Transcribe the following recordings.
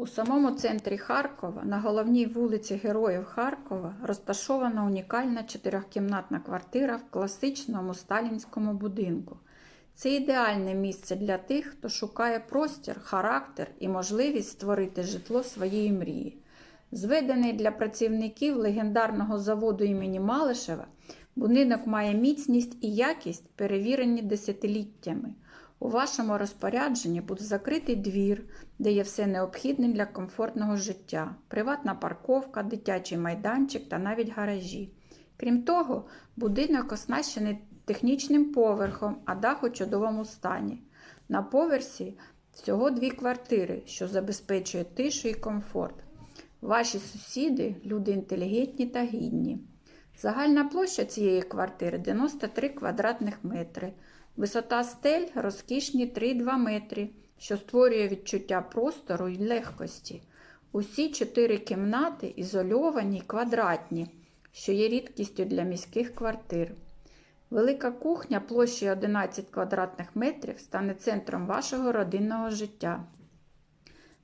У самому центрі Харкова, на головній вулиці Героїв Харкова, розташована унікальна чотирьохкімнатна квартира в класичному сталінському будинку. Це ідеальне місце для тих, хто шукає простір, характер і можливість створити житло своєї мрії. Зведений для працівників легендарного заводу імені Малишева, будинок має міцність і якість, перевірені десятиліттями. У вашому розпорядженні буде закритий двір, де є все необхідне для комфортного життя: приватна парковка, дитячий майданчик та навіть гаражі. Крім того, будинок оснащений технічним поверхом, а дах у чудовому стані. На поверсі всього дві квартири, що забезпечує тишу і комфорт. Ваші сусіди люди інтелігентні та гідні. Загальна площа цієї квартири 93 квадратних метри. Висота стель розкішні 3-2 метри, що створює відчуття простору і легкості. Усі чотири кімнати ізольовані й квадратні, що є рідкістю для міських квартир. Велика кухня площею 11 квадратних метрів стане центром вашого родинного життя.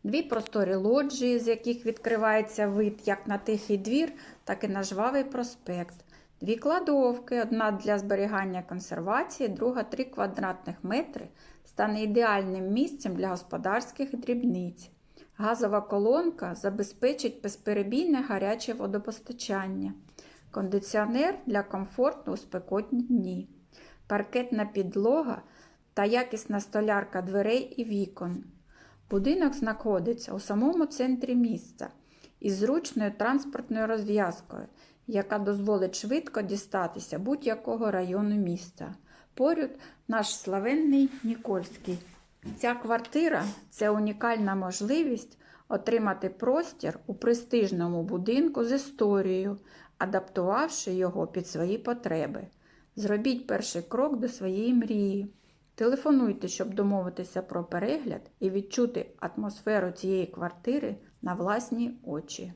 Дві просторі лоджії, з яких відкривається вид як на тихий двір, так і на жвавий проспект. Дві кладовки, одна для зберігання консервації, друга 3 квадратних метри, стане ідеальним місцем для господарських дрібниць. Газова колонка забезпечить безперебійне гаряче водопостачання, кондиціонер для комфорту у спекотні дні, паркетна підлога та якісна столярка дверей і вікон. Будинок знаходиться у самому центрі міста із зручною транспортною розв'язкою, яка дозволить швидко дістатися будь-якого району міста. Поряд наш славетний Нікольський. Ця квартира це унікальна можливість отримати простір у престижному будинку з історією, адаптувавши його під свої потреби. Зробіть перший крок до своєї мрії. Телефонуйте, щоб домовитися про перегляд і відчути атмосферу цієї квартири на власні очі.